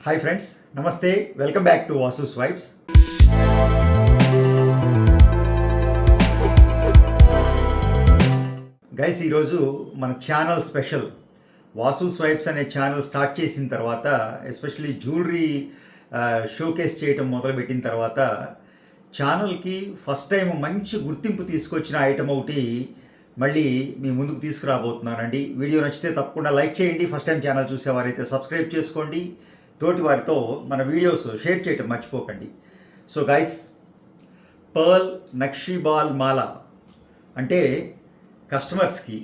Hi friends నమస్తే welcome back to Vasu swipes guys ఈరోజు మన ఛానల్ స్పెషల్ వాసు స్వైప్స్ అనే ఛానల్ స్టార్ట్ చేసిన తర్వాత ఎస్పెషలీ జ్యువెలరీ షోకేస్ చేయటం మొదలుపెట్టిన తర్వాత ఛానల్కి ఫస్ట్ టైం మంచి గుర్తింపు తీసుకొచ్చిన ఐటమ్ ఒకటి మళ్ళీ మీ ముందుకు తీసుకురాబోతున్నానండి. వీడియో నచ్చితే తప్పకుండా లైక్ చేయండి. ఫస్ట్ టైం ఛానల్ చూసేవారైతే సబ్స్క్రైబ్ చేసుకోండి. తోటి వారితో మన వీడియోస్ షేర్ చేయటం మర్చిపోకండి. సో గైస్ పర్ల్ నక్షీబాల్ మాల అంటే కస్టమర్స్కి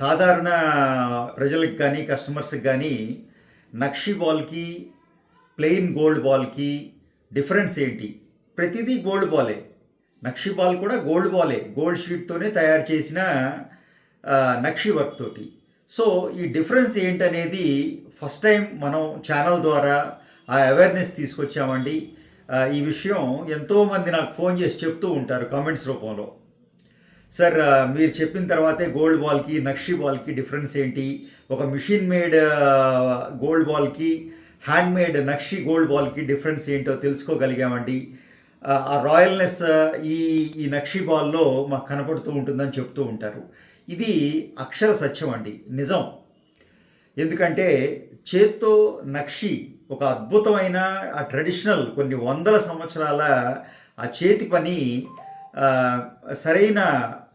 సాధారణ ప్రజలకు కానీ కస్టమర్స్కి కానీ నక్షి బాల్కి ప్లెయిన్ గోల్డ్ బాల్కి డిఫరెన్స్ ఏంటి? ప్రతిదీ గోల్డ్ బాలే నక్షి బాల్ కూడా గోల్డ్ బాలే గోల్డ్ షీట్తోనే తయారు చేసిన నక్షీ వర్క్ తోటి. సో ఈ డిఫరెన్స్ ఏంటనేది ఫస్ట్ టైం మనం ఛానల్ ద్వారా ఆ అవేర్నెస్ తీసుకొచ్చామండి. ఈ విషయం ఎంతోమంది నాకు ఫోన్ చేసి చెప్తూ ఉంటారు కామెంట్స్ రూపంలో. సార్ మీరు చెప్పిన తర్వాతే గోల్డ్ బాల్కి నక్షి బాల్కి డిఫరెన్స్ ఏంటి? ఒక మిషన్ మేడ్ గోల్డ్ బాల్కి హ్యాండ్ మేడ్ నక్షి గోల్డ్ బాల్కి డిఫరెన్స్ ఏంటో తెలుసుకోగలిగామండి. ఆ, రాయల్నెస్ ఈ ఈ నక్షి బాల్లో మాకు కనపడుతూ ఉంటుందని చెప్తూ ఉంటారు. ఇది అక్షర సత్యం అండి. నిజం. ఎందుకంటే చేత్తో నక్షి ఒక అద్భుతమైన ఆ ట్రెడిషనల్ కొన్ని వందల సంవత్సరాల ఆ చేతి పని సరైన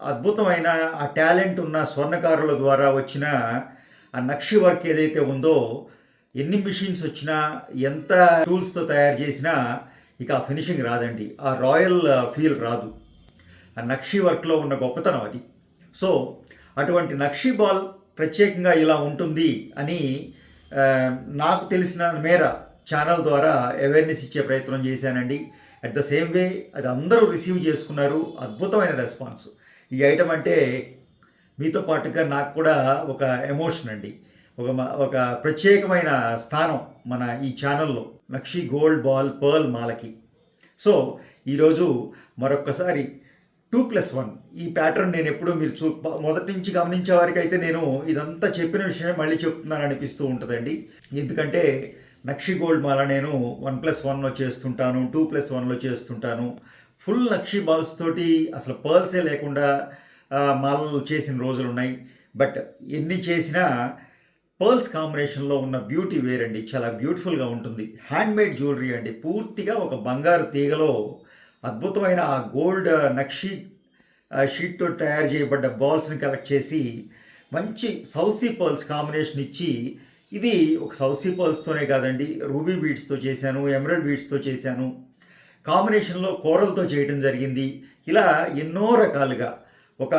అద్భుతమైన ఆ టాలెంట్ ఉన్న స్వర్ణకారుల ద్వారా వచ్చిన ఆ నక్షి వర్క్ ఏదైతే ఉందో ఎన్ని మిషన్స్ వచ్చినా ఎంత టూల్స్తో తయారు చేసినా ఇక ఆ ఫినిషింగ్ రాదండి. ఆ రాయల్ ఫీల్ రాదు. ఆ నక్షి వర్క్లో ఉన్న గొప్పతనం అది. సో అటువంటి నక్షి బాల్ ప్రత్యేకంగా ఇలా ఉంటుంది అని నాకు తెలిసిన మేర ఛానల్ ద్వారా అవేర్నెస్ ఇచ్చే ప్రయత్నం చేశానండి. అట్ ద సేమ్ వే అది అందరూ రిసీవ్ చేసుకున్నారు. అద్భుతమైన రెస్పాన్స్ ఈ ఐటమ్ అంటే మీతో పాటుగా నాకు కూడా ఒక ఎమోషన్ అండి. ఒక ఒక ప్రత్యేకమైన స్థానం మన ఈ ఛానల్లో నక్షి గోల్డ్ బాల్ పర్ల్ మాలకి. సో ఈరోజు మరొక్కసారి టూ ప్లస్ వన్. ఈ ప్యాటర్న్ నేను ఎప్పుడూ మీరు చూ మొదటి నుంచి గమనించే వారికి అయితే నేను ఇదంతా చెప్పిన విషయమే మళ్ళీ చెప్తున్నాను అనిపిస్తూ ఉంటుందండి. ఎందుకంటే నక్షి గోల్డ్ మాల నేను వన్ ప్లస్ వన్లో చేస్తుంటాను టూ ప్లస్ వన్లో చేస్తుంటాను. ఫుల్ నక్షి బాల్స్ తోటి అసలు పర్ల్సే లేకుండా మాలలు చేసిన రోజులు ఉన్నాయి బట్ ఎన్ని చేసినా పర్ల్స్ కాంబినేషన్లో ఉన్న బ్యూటీ వేరండి. చాలా బ్యూటిఫుల్గా ఉంటుంది. హ్యాండ్మేడ్ జ్యువెలరీ అండి. పూర్తిగా ఒక బంగారు తీగలో అద్భుతమైన ఆ గోల్డ్ నక్షి షీట్ తోటి తయారు చేయబడ్డ బాల్స్ని కలెక్ట్ చేసి మంచి సౌసీ పర్ల్స్ కాంబినేషన్ ఇచ్చి ఇది ఒక సౌసీ పర్ల్స్తోనే కాదండి రూబీ బీడ్స్తో చేశాను ఎమరల్డ్ బీడ్స్తో చేశాను. కాంబినేషన్లో కూరలతో చేయడం జరిగింది. ఇలా ఎన్నో రకాలుగా ఒక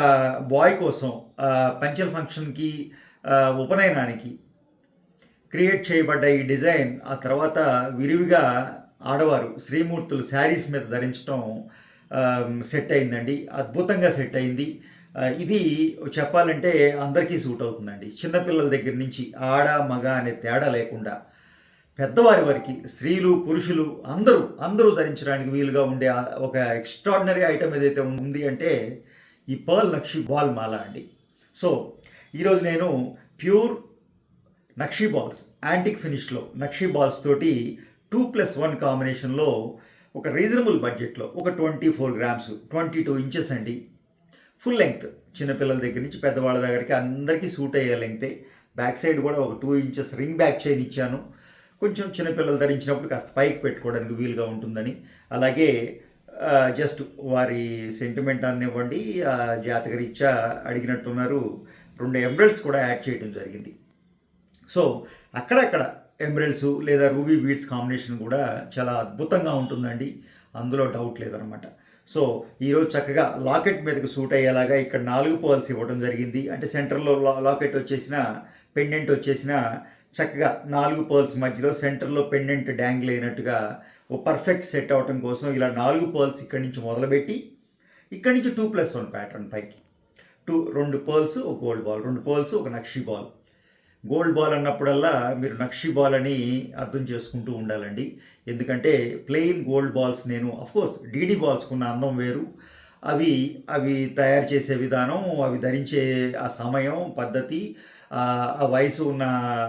బాయ్ కోసం ఆ, పంచల్ ఫంక్షన్కి ఉపనయనానికి క్రియేట్ చేయబడ్డ ఈ డిజైన్ ఆ తర్వాత విరివిగా ఆడవారు శ్రీమూర్తులు శారీస్ మీద ధరించడం సెట్ అయిందండి. అద్భుతంగా సెట్ అయింది. ఇది చెప్పాలంటే అందరికీ సూట్ అవుతుందండి. చిన్నపిల్లల దగ్గర నుంచి ఆడ మగ అనే తేడా లేకుండా పెద్దవారి వారికి స్త్రీలు పురుషులు అందరూ అందరూ ధరించడానికి వీలుగా ఉండే ఒక ఎక్స్ట్రాడినరీ ఐటమ్ ఏదైతే ఉంది అంటే ఈ పర్ల్ నక్షి బాల్ మాల అండి. సో ఈరోజు నేను ప్యూర్ నక్షి బాల్స్ యాంటిక్ ఫినిష్లో నక్షి బాల్స్ తోటి టూ ప్లస్ వన్ కాంబినేషన్లో ఒక రీజనబుల్ బడ్జెట్లో ఒక twenty four grams twenty two inches అండి. Full length. చిన్నపిల్లల దగ్గర నుంచి పెద్దవాళ్ళ దగ్గరికి అందరికీ సూట్ అయ్యే లెంగ్తే బ్యాక్ సైడ్ కూడా ఒక two inches ring back chain ఇచ్చాను. కొంచెం చిన్నపిల్లలు ధరించినప్పుడు కాస్త పైకి పెట్టుకోవడానికి వీలుగా ఉంటుందని. అలాగే జస్ట్ వారి సెంటిమెంట్ అనివ్వండి జాతకరీత్యా అడిగినట్టున్నారు. రెండు ఎంబ్రాయిడ్స్ కూడా యాడ్ చేయడం జరిగింది. సో అక్కడక్కడ ఎమరల్డ్స్ లేదా రూబీ బీడ్స్ కాంబినేషన్ కూడా చాలా అద్భుతంగా ఉంటుందండి. అందులో డౌట్ లేదనమాట సో ఈరోజు చక్కగా లాకెట్ మీదకి సూట్ అయ్యేలాగా ఇక్కడ నాలుగు పోల్స్ ఇవ్వడం జరిగింది. అంటే సెంటర్లో లా- లాకెట్ వచ్చేసిన పెండెంట్ వచ్చేసిన చక్కగా నాలుగు పర్ల్స్ మధ్యలో సెంటర్లో పెండెంట్ డ్యాంగిల్ అయినట్టుగా ఓ పర్ఫెక్ట్ సెట్ అవటం కోసం ఇలా నాలుగు పర్ల్స్ ఇక్కడి నుంచి మొదలుపెట్టి ఇక్కడి నుంచి టూ ప్లస్ వన్ ప్యాటర్న్ పైకి. టూ రెండు పర్ల్స్ ఒక గోల్డ్ బాల్ రెండు పర్ల్స్ ఒక నక్షి బాల్ గోల్డ్ బాల్ అన్నప్పుడల్లా మీరు నక్షి బాల్ అని అర్థం చేసుకుంటూ ఉండాలండి. ఎందుకంటే ప్లెయిన్ గోల్డ్ బాల్స్ నేను కోర్స్ డీడీ బాల్స్ ఉన్న అందం వేరు. అవి అవి తయారు చేసే విధానం అవి ధరించే ఆ సమయం పద్ధతి ఆ వయసు ఉన్న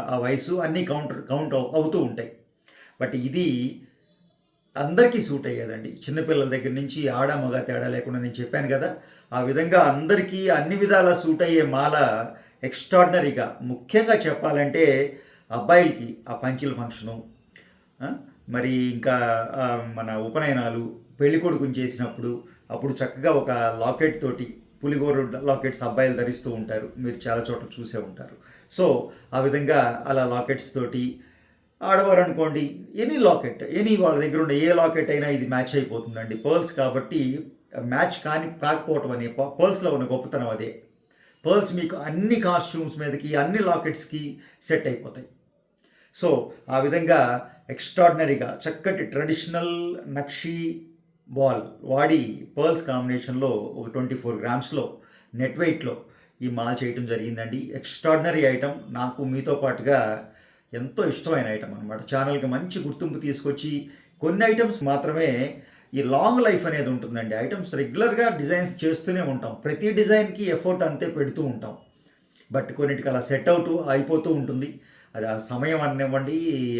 ఆ వయసు అన్నీ కౌంటర్ కౌంట్ అవుతూ ఉంటాయి. బట్ ఇది అందరికీ సూట్ అయ్యేదండి. చిన్నపిల్లల దగ్గర నుంచి ఆడ మగ తేడా లేకుండా నేను చెప్పాను కదా ఆ విధంగా అందరికీ అన్ని విధాలా సూట్ అయ్యే మాల ఎక్స్ట్రాడినరీగా ముఖ్యంగా చెప్పాలంటే అబ్బాయిలకి ఆ పంచుల ఫంక్షను మరి ఇంకా మన ఉపనయనాలు పెళ్ళి కొడుకుని చేసినప్పుడు అప్పుడు చక్కగా ఒక లాకెట్ తోటి పులిగోరు లాకెట్స్ అబ్బాయిలు ధరిస్తూ ఉంటారు. మీరు చాలా చోట్ల చూసే ఉంటారు. సో ఆ విధంగా అలా లాకెట్స్ తోటి ఆడవారు అనుకోండి ఎనీ లాకెట్ ఎనీ వాళ్ళ దగ్గర ఉన్న ఏ లాకెట్ అయినా ఇది మ్యాచ్ అయిపోతుందండి. పర్ల్స్ కాబట్టి మ్యాచ్ కాని కాకపోవటం అనే పర్ల్స్లో ఉన్న గొప్పతనం అదే. పర్ల్స్ మీకు అన్ని కాస్ట్యూమ్స్ మీదకి అన్ని లాకెట్స్కి సెట్ అయిపోతాయి. సో ఆ విధంగా ఎక్స్ట్రాడినరీగా చక్కటి ట్రెడిషనల్ నక్షీ బాల్ వాడి పర్ల్స్ కాంబినేషన్లో ఒక ట్వంటీ ఫోర్ గ్రామ్స్లో నెట్ వెయిట్లో ఈ మాల్ చేయటం జరిగిందండి. ఎక్స్ట్రాడినరీ ఐటమ్ నాకు మీతో పాటుగా ఎంతో ఇష్టమైన ఐటమ్ అనమాట ఛానల్కి మంచి గుర్తింపు తీసుకొచ్చి కొన్ని ఐటమ్స్ మాత్రమే ఈ లాంగ్ లైఫ్ అనేది ఉంటుందండి. ఐటమ్స్ రెగ్యులర్గా డిజైన్స్ చేస్తూనే ఉంటాం. ప్రతి డిజైన్కి ఎఫర్ట్ అంతే పెడుతూ ఉంటాం. బట్ కొన్నిటికి అలా సెట్ అవుతూ అయిపోతూ ఉంటుంది. అది ఆ సమయం అనివ్వండి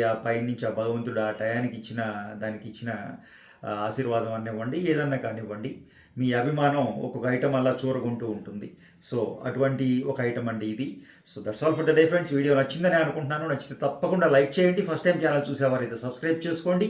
ఆ పైనుంచి ఆ భగవంతుడు ఆ టయానికి ఇచ్చిన దానికి ఇచ్చిన ఆశీర్వాదం అనివ్వండి ఏదన్నా కానివ్వండి. మీ అభిమానం ఒక్కొక్క ఐటమ్ అలా చూరగుంటూ ఉంటుంది. సో అటువంటి ఒక ఐటమ్ అండి ఇది. So that's all for the day friends video నచ్చిందని అనుకుంటున్నాను. నచ్చితే తప్పకుండా లైక్ చేయండి. ఫస్ట్ టైం ఛానల్ చూసేవారైతే సబ్స్క్రైబ్ చేసుకోండి.